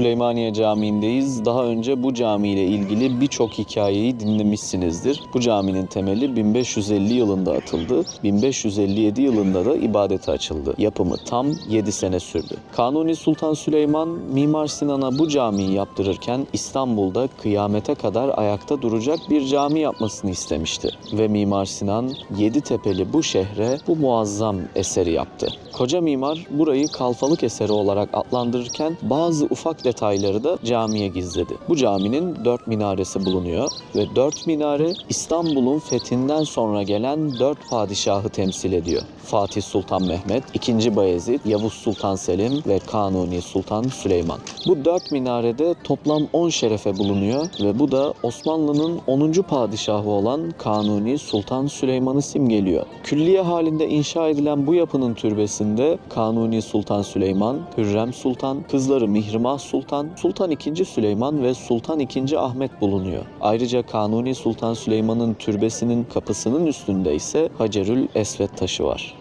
Süleymaniye Camii'ndeyiz. Daha önce bu cami ile ilgili birçok hikayeyi dinlemişsinizdir. Bu caminin temeli 1550 yılında atıldı. 1557 yılında da ibadete açıldı. Yapımı tam 7 sene sürdü. Kanuni Sultan Süleyman Mimar Sinan'a bu camiyi yaptırırken İstanbul'da kıyamete kadar ayakta duracak bir cami yapmasını istemişti. Ve Mimar Sinan Yeditepe'li bu şehre bu muazzam eseri yaptı. Koca mimar burayı kalfalık eseri olarak adlandırırken bazı ufak detayları da camiye gizledi. Bu caminin dört minaresi bulunuyor ve dört minare İstanbul'un fethinden sonra gelen dört padişahı temsil ediyor. Fatih Sultan Mehmet, II. Bayezid, Yavuz Sultan Selim ve Kanuni Sultan Süleyman. Bu dört minarede toplam 10 şerefe bulunuyor ve bu da Osmanlı'nın 10. padişahı olan Kanuni Sultan Süleyman'ı simgeliyor. Külliye halinde inşa edilen bu yapının türbesinde Kanuni Sultan Süleyman, Hürrem Sultan, kızları Mihrimah Sultan, Sultan II. Süleyman ve Sultan II. Ahmet bulunuyor. Ayrıca Kanuni Sultan Süleyman'ın türbesinin kapısının üstünde ise Hacerül Esved taşı var.